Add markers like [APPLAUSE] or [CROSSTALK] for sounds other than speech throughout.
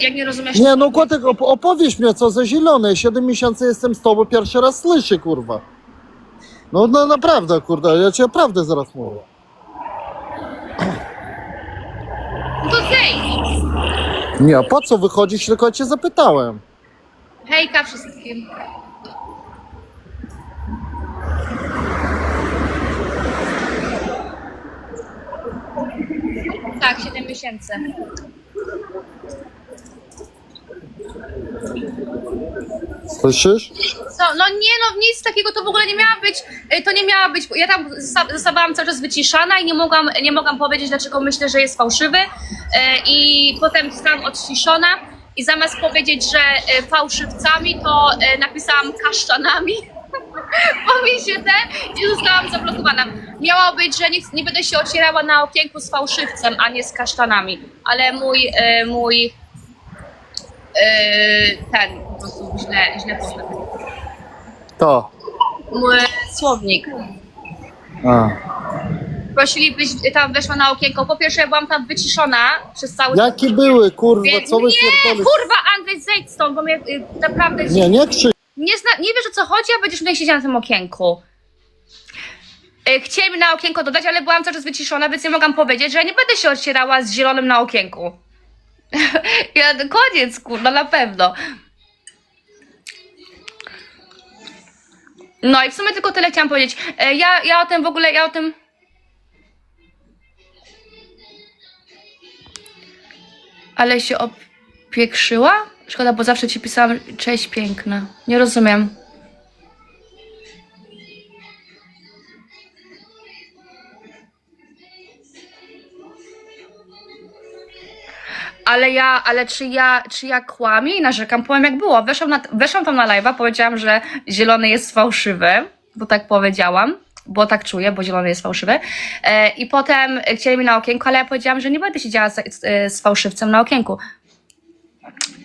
Jak nie rozumiesz... Nie, no kotek, op- opowiedz mnie, co za zielone. 7 miesięcy jestem z tobą, pierwszy raz słyszę, kurwa. No, no naprawdę, kurwa, ja ci prawdę zaraz mówię. No to zejdź! Nie, po co wychodzić, tylko ja cię zapytałem. Hejka wszystkim. Tak, 7 miesięcy. Słyszysz? Co? No nie, no nic takiego to w ogóle nie miała być, y, to nie miała być, ja tam zosta- zostawałam cały czas wyciszana i nie mogłam, nie mogłam powiedzieć, dlaczego myślę, że jest fałszywy y, i potem zostałam odciszona i zamiast powiedzieć, że y, fałszywcami, to napisałam kaszczanami. Bo mi się i zostałam zablokowana. Miało być, że nie, nie będę się ocierała na okienku z fałszywcem, a nie z kasztanami. Ale mój, mój ten po prostu źle, źle poszedł To. mój słownik. A. Prosili, byś tam weszła na okienko. Po pierwsze, ja byłam tam wyciszona przez cały Jakie były, kurwa, Więc co wy nie, pierdolisz? kurwa, Andrzej, zejdź stąd, bo mnie y, naprawdę... Nie, nie krzyk. Nie, zna, nie wiesz o co chodzi, a będziesz tutaj siedziała na tym okienku. Y, Chcieli mi na okienko dodać, ale byłam cały czas wyciszona, więc nie mogłam powiedzieć, że ja nie będę się ocierała z zielonym na okienku. [LAUGHS] ja, koniec, kurwa, na pewno. No i w sumie tylko tyle chciałam powiedzieć. E, Ja, ja o tym w ogóle, ja o tym... Ale się opiekszyła? Szkoda, bo zawsze ci pisałam cześć piękna. Nie rozumiem. Ale ja, ale czy ja, czy ja kłamię i narzekam? Powiem jak było. Weszłam, na, weszłam tam na live'a, powiedziałam, że zielony jest fałszywy, bo tak powiedziałam, bo tak czuję, bo zielony jest fałszywy. E, I potem chcieli mi na okienku, ale ja powiedziałam, że nie będę siedziała z, z, fałszywcem na okienku.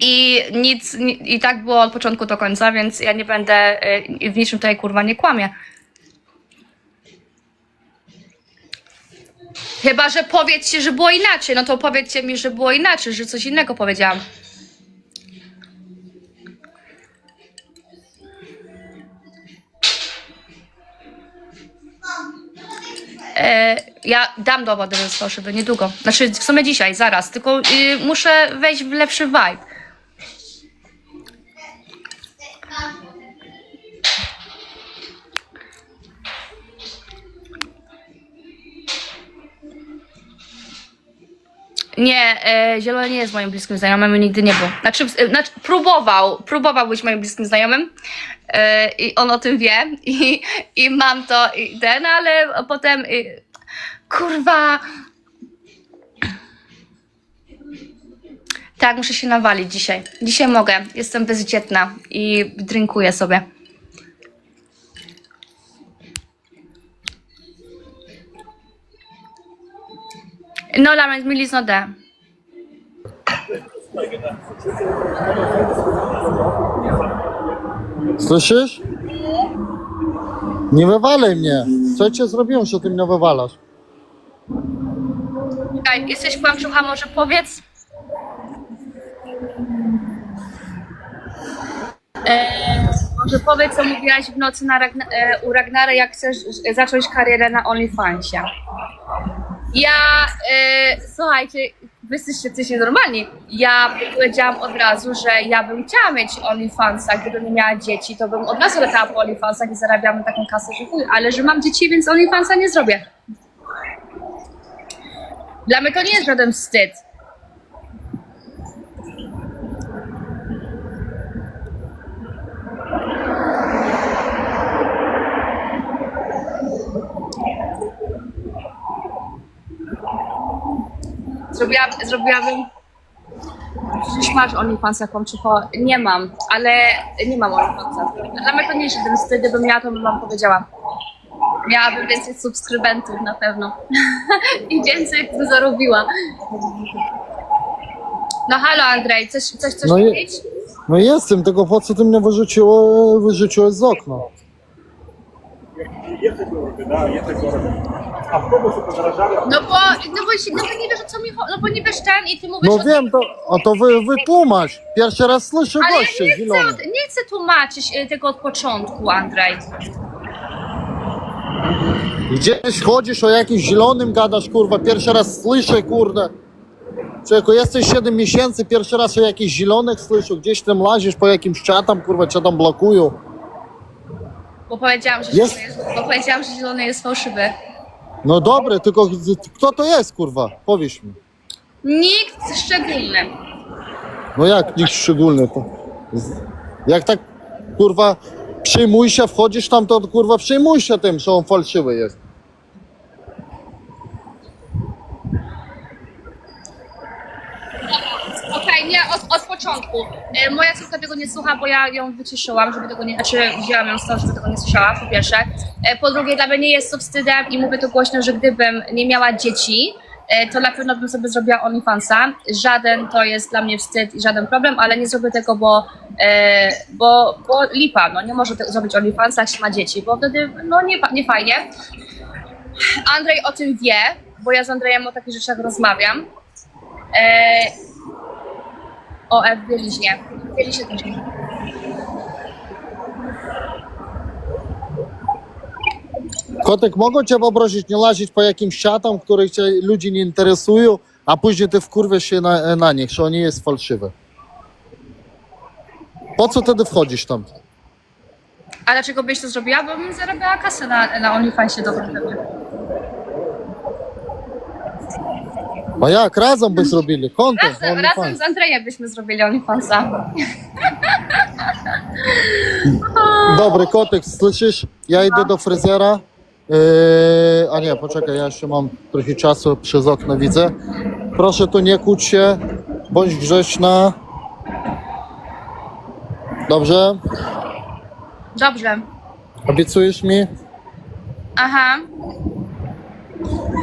I nic, ni- i tak było od początku do końca, więc ja nie będę, y, w niczym tutaj kurwa nie kłamię. Chyba, że powiedzcie, że było inaczej, no to powiedzcie mi, że było inaczej, że coś innego powiedziałam. E, ja dam dowody, że jest fałszywy, niedługo. Znaczy, w sumie dzisiaj, zaraz, tylko y, muszę wejść w lepszy vibe. Nie, e, Zielony nie jest moim bliskim znajomym i nigdy nie był. Znaczy, e, znaczy próbował, próbował być moim bliskim znajomym e, i on o tym wie i, i mam to i ten, ale potem e, kurwa tak, muszę się nawalić dzisiaj. Dzisiaj mogę, jestem bezdzietna i drinkuję sobie. No, Lawrence, Millie is not there. Słyszysz? Nie wywalaj mnie. Co ja cię zrobiłem, że ty mnie wywalasz? Czekaj, jesteś kłamczucha, może powiedz? E, może powiedz, co mówiłaś w nocy na Ragna- e, u Ragnara, jak chcesz e, zacząć karierę na OnlyFansie. Ja, e, słuchajcie, wy jesteście, normalni. Ja powiedziałam od razu, że ja bym chciała mieć OnlyFansa, gdybym miała dzieci, to bym od razu latała po OnlyFansach i zarabiamy taką kasę, że chuj, ale że mam dzieci, więc OnlyFansa nie zrobię. Dla mnie to nie jest żaden wstyd. Zrobiłam, zrobiłabym... Przecież masz OnlyFansa, Kłamczyko? Nie mam, ale nie mam OnlyFansa. Dla mnie to nie jest jeden wstyd, gdybym miała, to bym wam powiedziała. Miałabym więcej subskrybentów na pewno. [LAUGHS] I więcej by zarobiła. No halo Andrzej, coś, coś, coś No powiedzieć? No jestem, tylko po co ty mnie wyrzuciło, wyrzuciłeś z okna? Jete górę, da, jete górę. A w kogo się? No bo, no bo, no bo nie wiesz o co mi chodzi, no bo nie wiesz ten i ty mówisz No o wiem, to, a to wy, wytłumacz. Pierwszy raz słyszę Ale ja goście nie nie chcę tłumaczyć y, tego od początku, Andrzej. Gdzieś chodzisz o jakimś zielonym gadasz, kurwa, pierwszy raz słyszę, kurde. Człowieku, jesteś 7 miesięcy, pierwszy raz o jakichś zielonych słyszę, gdzieś tam lazisz po jakimś czatam, kurwa, cię tam blokują. Bo powiedziałam, że, Jest- jest, bo powiedziałam, że zielony jest fałszywy. No dobre, tylko kto to jest, kurwa? Powiedz mi. Nikt szczególny. No jak nikt szczególny to. Jak tak, kurwa, przyjmuj się, wchodzisz tam, to kurwa przyjmuj się tym, że on fałszywy jest. Okej, nie, od, od początku. E, moja córka tego nie słucha, bo ja ją wyciszyłam, żeby tego nie, znaczy wzięłam ją stąd, żeby tego nie słyszała, po pierwsze. E, po drugie, dla mnie nie jest to wstydem i mówię to głośno, że gdybym nie miała dzieci, e, to na pewno bym sobie zrobiła OnlyFansa. Żaden to jest dla mnie wstyd i żaden problem, ale nie zrobię tego, bo, bo, bo lipa, no nie może tego zrobić OnlyFansa, jak się ma dzieci, bo wtedy, no nie, nie fajnie. Andrzej o tym wie, bo ja z Andrejem o takich rzeczach rozmawiam. O F bieliźnie. Bieliźnie też nie. Kotek, mogą cię poprosić nie lazić po jakimś czatom, których cię ludzi nie interesują, a później ty wkurwiesz się na, na nich, że oni jest fałszywy. Po co wtedy wchodzisz tam? A dlaczego byś to zrobiła? Bo bym zarabiała kasę na, na OnlyFansie dobrą pewnie. A jak? Razem by zrobili content, Razem, OnlyFans. razem z Andrejem byśmy zrobili OnlyFansa. [LAUGHS] Dobry kotek, słyszysz? Ja idę do fryzjera. Yy, a nie, poczekaj, ja jeszcze mam trochę czasu, przez okno widzę. Proszę tu nie kłóć się, bądź grzeczna. Dobrze? Dobrze. Obiecujesz mi? Aha.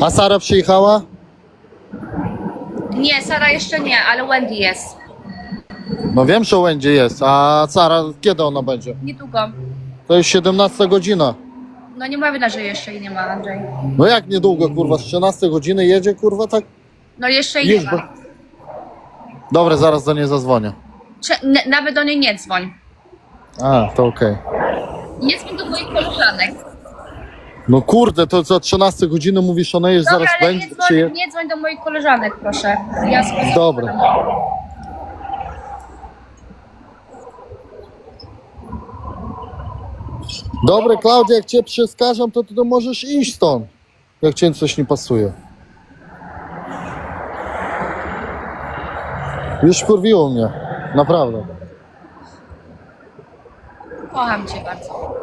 A Sara przyjechała? Nie, Sara jeszcze nie, ale Wendy jest. No wiem, że będzie jest, a Sara kiedy ona będzie? Niedługo. To jest 17 godzina. No nie ma wina, że jeszcze jej nie ma, Andrzej. No jak niedługo, kurwa, z 13 godziny jedzie, kurwa, tak? No jeszcze jej nie Już, bo... ma. Dobra, zaraz do niej zadzwonię. Cze- n- nawet do niej nie dzwoń. A, to okej. Nie dzwoń do moich koleżanek. No kurde, to co 13 godziny mówisz, ona już Dobra, zaraz ale będzie. nie dzwoń, nie dzwoń do moich koleżanek, proszę. Ja sobie Dobra. Dobre, Klaudia, jak cię przeskarżam, to ty to możesz iść stąd. Jak cię coś nie pasuje. Już kurwiło mnie. Naprawdę. Kocham cię bardzo.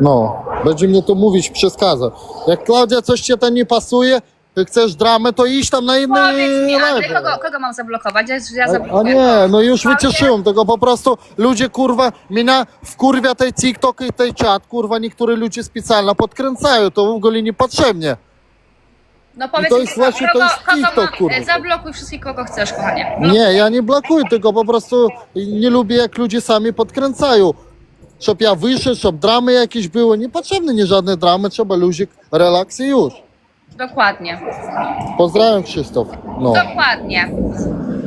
No, będzie mnie to mówić, przeskazać. Jak Klaudia coś cię tam nie pasuje, ty chcesz dramę, to idź tam na inny Powiedz mi, Andrzej, level. kogo, kogo mam zablokować? Ja, ja A, a zablokuję. nie, no już wycieszyłem tego, po prostu ludzie, kurwa, mnie wkurwia tej TikTok i tej czat, kurwa, niektóre ludzie specjalnie podkręcają, to w ogóle niepotrzebnie. No powiedz to mi, jest właśnie- to kogo, jest kogo TikTok, mam, kurwa. e, Zablokuj wszystkich, kogo chcesz, kochanie. Nie, ja nie blokuję tego, po prostu nie lubię, jak ludzie sami podkręcają. Żeby ja wyszedł, żeby dramy jakieś były, niepotrzebne nie żadne dramy, trzeba luzik, relaks i już. Dokładnie. Pozdrawiam Krzysztof. No. Dokładnie.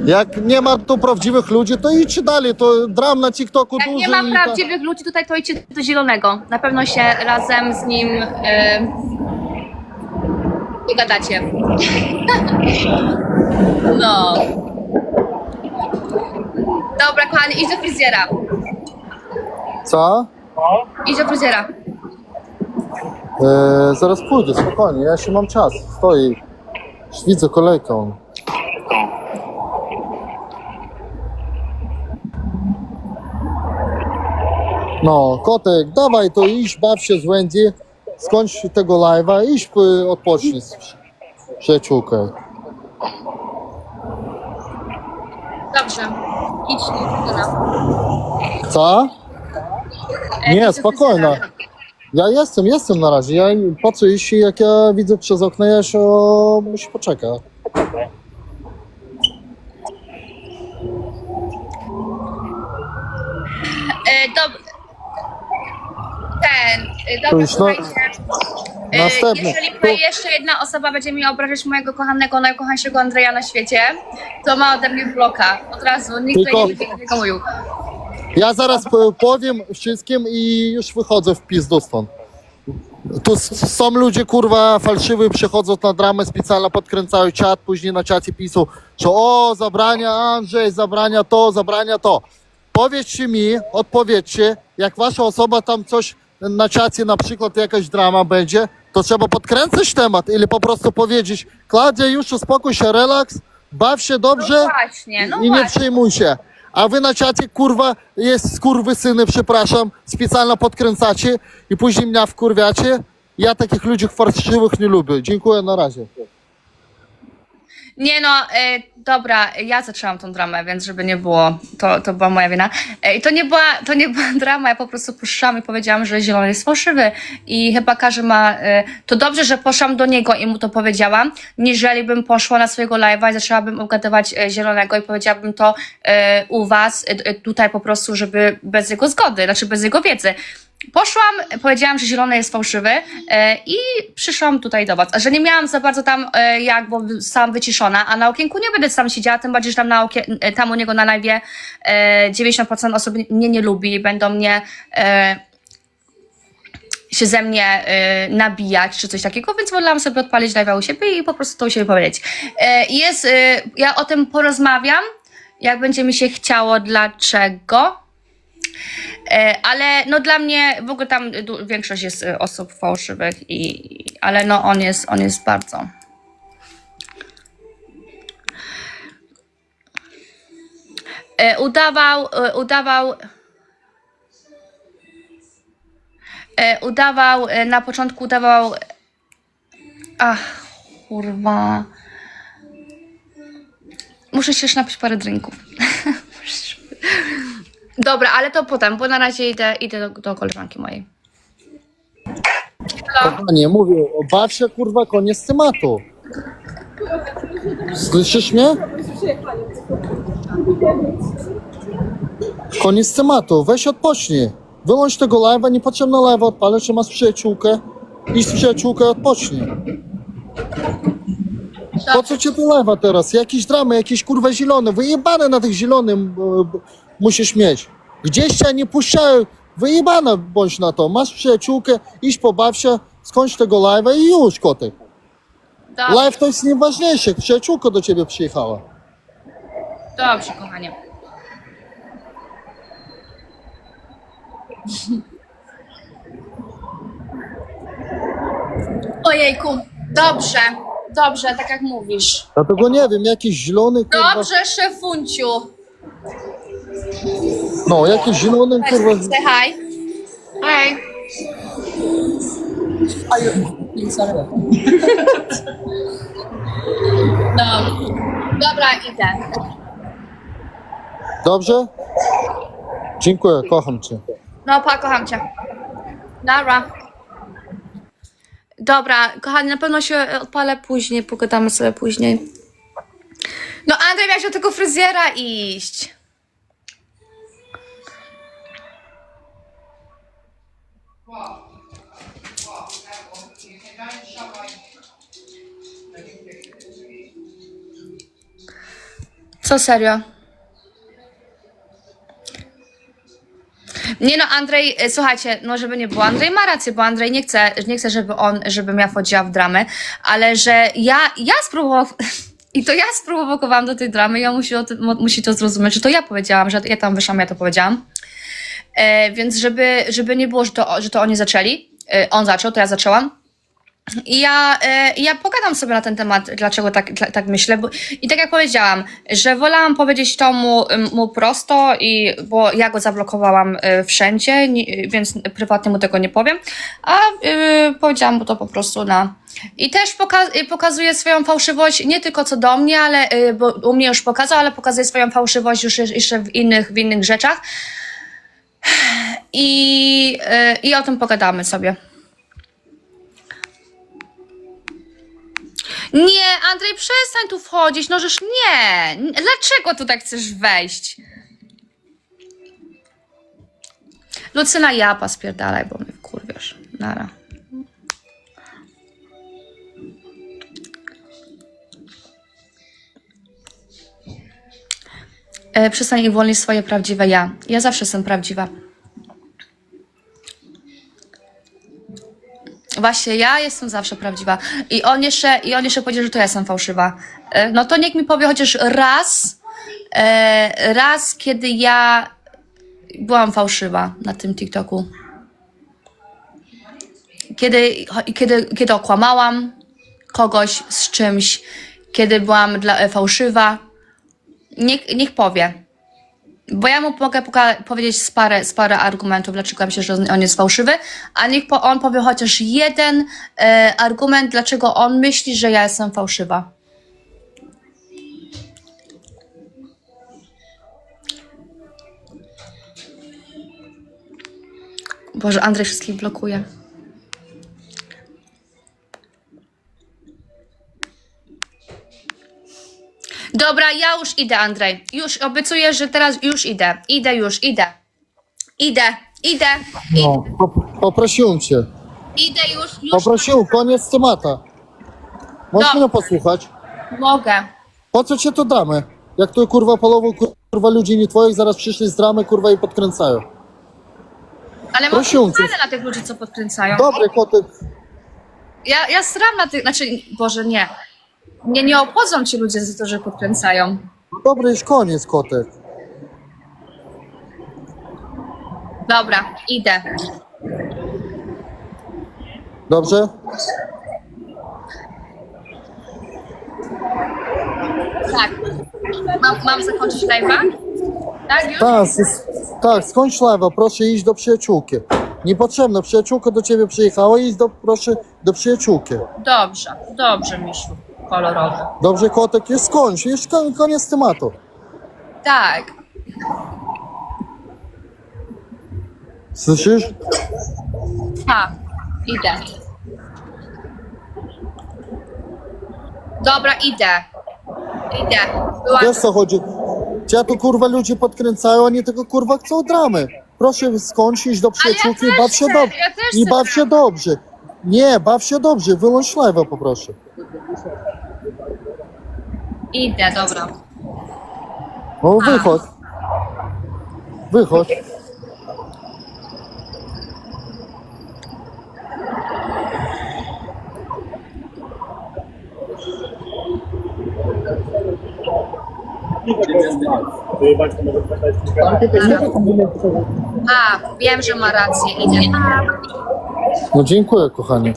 Jak nie ma tu prawdziwych ludzi, to idźcie dalej, to dram na TikToku Jak dużo nie ma i tak- prawdziwych ludzi tutaj, to idźcie do zielonego. Na pewno się razem z nim e, dogadacie. No. Dobra, kochani, idź do fryzjera. Co? Idź do fryzjera. E, zaraz pójdę, spokojnie, ja jeszcze mam czas. Stoi. Już widzę kolejkę. No, kotek, dawaj to iść, baw się z Wendy, skończ tego live'a, iść po- odpocznij z przy- przyjaciółką. Dobrze. Idź do fryzjera. Co? Nie, spokojna. Ja jestem, jestem na razie. Ja po co iść, jak ja widzę przez okno, ja się musi poczekać. E, dob- ten, e, To dobra, już słuchajcie. E, Następny. Jeżeli tutaj jeszcze jedna osoba będzie mi obrażać mojego kochanego, najkochańszego Andrzeja na świecie, to ma ode mnie bloka. Od razu, nikt Tylko- tutaj nie będzie tego mówił. Ja zaraz powiem wszystkim i już wychodzę w pizdu stąd. Tu są ludzie, kurwa, falszywi, przychodzą na dramę, specjalnie podkręcają czat, później na czacie piszą, że o, zabrania Andrzej, zabrania to, zabrania to. Powiedzcie mi, odpowiedzcie, jak wasza osoba tam coś na czacie, na przykład jakaś drama będzie, to trzeba podkręcać temat ili po prostu powiedzieć, Klaudia, już uspokój się, relaks, baw się dobrze No właśnie, no i nie właśnie. przejmuj się. A wy na czacie, kurwa, jest skurwysyny, przepraszam, specjalnie podkręcacie i później mnie wkurwiacie. Ja takich ludzi farszywych nie lubię. Dziękuję, na razie. Nie no, e, dobra, ja zaczęłam tą dramę, więc żeby nie było, to, to była moja wina. E, I to nie była, to nie była [LAUGHS] drama, ja po prostu puszczałam i powiedziałam, że zielony jest fałszywy i chyba każdy ma, e, to dobrze, że poszłam do niego i mu to powiedziałam, niżeli bym poszła na swojego live'a i zaczęłabym ugadywać e, zielonego i powiedziałabym to e, u was, e, tutaj po prostu, żeby bez jego zgody, znaczy bez jego wiedzy. Poszłam, powiedziałam, że zielony jest fałszywy e, i przyszłam tutaj do was. A że nie miałam za bardzo tam e, jak, bo sam wyciszona, a na okienku nie będę tam siedziała, tym bardziej, że tam, na okie, e, tam u niego na live e, 90% osób mnie nie lubi, będą mnie e, się ze mnie e, nabijać czy coś takiego, więc wolałam sobie odpalić live'a u siebie i po prostu to u siebie powiedzieć. E, jest, ja o tym porozmawiam, jak będzie mi się chciało, dlaczego. E, Ale no dla mnie w ogóle tam większość jest e, osób fałszywych i ale no on jest on jest bardzo. E, Udawał, udawał udawał, na początku udawał ach, kurwa muszę się już napić parę drinków [LAUGHS] Dobra, ale to potem, bo na razie idę, idę do, do koleżanki mojej. Halo? Kochanie, mówię, się, kurwa, koniec tematu. Słyszysz mnie? Koniec tematu, weź odpocznij. Wyłącz tego live'a, niepotrzebne live'a odpalę, czy masz przyjaciółkę. Idź z przyjaciółką odpocznij. Po co ci te live'a teraz? Jakieś dramy, jakieś kurwa zielone. Wyjebane na tych zielonym musisz mieć. Gdzieś cię nie puszczają. Wyjebana bądź na to. Masz przyjaciółkę, idź pobaw się, skończ tego live'a i już, kotek. Dobrze, Live to jest najważniejsze. Przyjaciółka do ciebie przyjechała. dobrze, kochanie. Ojejku, dobrze, dobrze, tak jak mówisz. Dlatego nie wiem, jakiś zielony, kurwa. Dobrze, szefunciu. No, jakiś zielony, kurwa. Say hi. Hi. [LAUGHS] No. Dobra, idę. Dobrze? Dziękuję, kocham cię. No, pa, kocham cię. Dobra. Dobra, kochani, na pewno się odpalę później, pogadamy sobie później. No, Andrzej, miałeś do tego fryzjera iść. Co serio? Nie no, Andrzej, e, słuchajcie, no żeby nie było, Andrzej ma rację, bo Andrzej nie chce, nie chce żeby on, żebym ja wchodziła w dramę, ale że ja, ja spróbowałam, [LAUGHS] i to ja sprowokowałam do tej dramy on musi, o musi to zrozumieć, że to ja powiedziałam, że ja tam wyszłam, ja to powiedziałam. E, więc żeby, żeby nie było, że to, że to oni zaczęli, e, on zaczął, to ja zaczęłam. I ja, e, ja pogadam sobie na ten temat, dlaczego tak, tak myślę. Bo, I tak jak powiedziałam, że wolałam powiedzieć to mu, mu prosto, i, bo ja go zablokowałam wszędzie, więc prywatnie mu tego nie powiem. A e, powiedziałam mu to po prostu na. I też poka- pokazuje swoją fałszywość nie tylko co do mnie, ale e, bo u mnie już pokazał, ale pokazuje swoją fałszywość już je- jeszcze w innych, w innych rzeczach. I, e, I o tym pogadamy sobie. Nie, Andrzej, przestań tu wchodzić, no żeż nie. Dlaczego tu tak chcesz wejść? Lucyna Japa spierdalaj, bo mnie wkurwiasz. Nara. Przestań i uwolnij swoje prawdziwe ja. Ja zawsze jestem prawdziwa. Właśnie, ja jestem zawsze prawdziwa. I on jeszcze, i on jeszcze powiedział, że to ja jestem fałszywa. E, No to niech mi powie chociaż raz, e, raz, kiedy ja byłam fałszywa na tym TikToku. Kiedy, kiedy, kiedy okłamałam kogoś z czymś, kiedy byłam dla, e, fałszywa. Niech, niech powie. Bo ja mu mogę powiedzieć z parę, z parę argumentów, dlaczego myślę, że on jest fałszywy, a niech po, on powie chociaż jeden e, argument, dlaczego on myśli, że ja jestem fałszywa. Boże, Andrzej wszystkich blokuje. Dobra, ja już idę, Andrzej. Już obiecuję, że teraz już idę. Idę już, idę. Idę, idę, No, po, poprosiłem cię. idę już, już. Poprosiłem, koniec temata. Możesz No. mnie posłuchać? Mogę. Po co cię to damy? Jak to kurwa polową kurwa ludzi nie twoich zaraz przyszli z dramy kurwa i podkręcają. Ale mam Prosiłem cię. na tych ludzi, co podkręcają. Dobry kotek. Ja, ja sram na tych, znaczy, Boże, nie. Mnie nie obchodzą ci ludzie za to, że podkręcają. Dobry już koniec kotek. Dobra, idę. Dobrze? Tak. Mam, mam zakończyć live'a? Tak, już? Tak, s- tak, skończ lewa, proszę iść do przyjaciółki. Niepotrzebna przyjaciółka do ciebie przyjechała, idź do, proszę do przyjaciółki. Dobrze, dobrze, misiu. Kolorowy. Dobrze, kotek, już skończ, już kon- koniec tematu. Tak. Słyszysz? Tak, idę. Dobra, idę. Idę. Była... Wiesz co chodzi? Cię to kurwa ludzie podkręcają, oni tylko kurwa chcą dramy. Proszę skończ, iść do przyjaciółki też baw się chcę, dobrze. ja też I chcę baw się dramy. dobrze. Nie, baw się dobrze, wyłącz lewa poproszę. Idę, dobra. No wychodź. Wychodź. A, wiem, że ma rację. Idę. No dziękuję kochanie.